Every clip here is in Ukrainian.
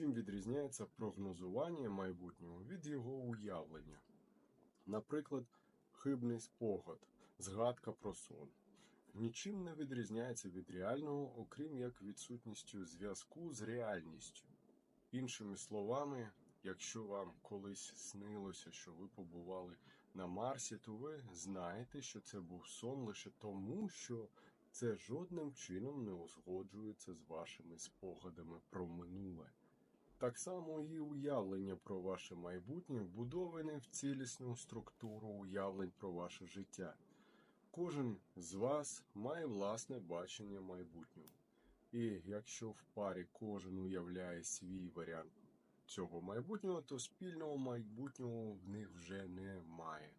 Чим відрізняється прогнозування майбутнього від його уявлення? Наприклад, хибний спогад, згадка про сон. Нічим не відрізняється від реального, окрім як відсутністю зв'язку з реальністю. Іншими словами, якщо вам колись снилося, що ви побували на Марсі, то ви знаєте, що це був сон лише тому, що це жодним чином не узгоджується з вашими спогадами про минуле. Так само і уявлення про ваше майбутнє вбудовані в цілісну структуру уявлень про ваше життя. Кожен з вас має власне бачення майбутнього. І якщо в парі кожен уявляє свій варіант цього майбутнього, то спільного майбутнього в них вже немає.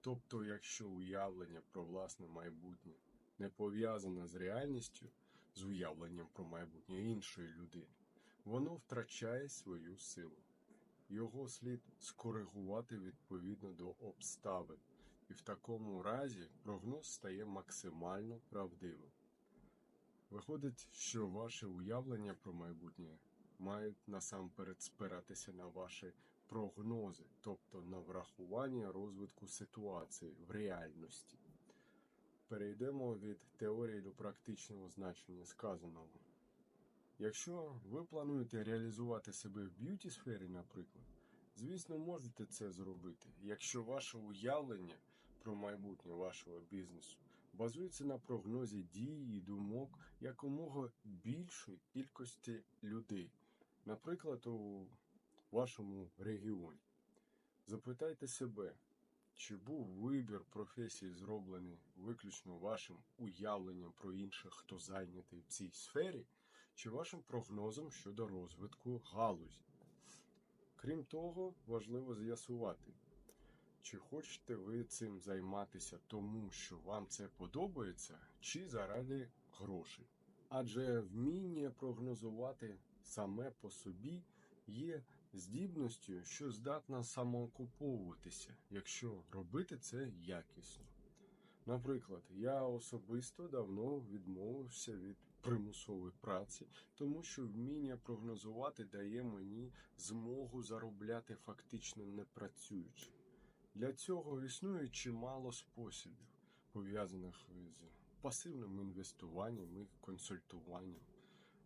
Тобто, якщо уявлення про власне майбутнє не пов'язане з реальністю, з уявленням про майбутнє іншої людини, воно втрачає свою силу. Його слід скоригувати відповідно до обставин, і в такому разі прогноз стає максимально правдивим. Виходить, що ваше уявлення про майбутнє мають насамперед спиратися на ваші прогнози, тобто на врахування розвитку ситуації в реальності. Перейдемо від теорії до практичного значення сказаного. Якщо ви плануєте реалізувати себе в б'юті сфері, наприклад, звісно, можете це зробити, якщо ваше уявлення про майбутнє вашого бізнесу базується на прогнозі дій і думок якомога більшої кількості людей, наприклад, у вашому регіоні. Запитайте себе, чи був вибір професії зроблений виключно вашим уявленням про інших, хто зайнятий в цій сфері, чи вашим прогнозом щодо розвитку галузі? Крім того, важливо з'ясувати, чи хочете ви цим займатися тому, що вам це подобається, чи заради грошей. Адже вміння прогнозувати саме по собі є здібністю, що здатна самоокуповуватися, якщо робити це якісно. Наприклад, я особисто давно відмовився від примусової праці, тому що вміння прогнозувати дає мені змогу заробляти фактично не працюючи. Для цього існує чимало способів, пов'язаних з пасивним інвестуванням і консультуванням.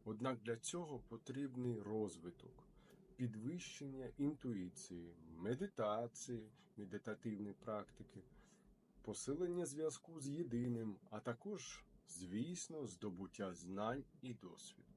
Однак для цього потрібний розвиток, підвищення інтуїції, медитації, медитативні практики, посилення зв'язку з єдиним, а також, звісно, здобуття знань і досвіду.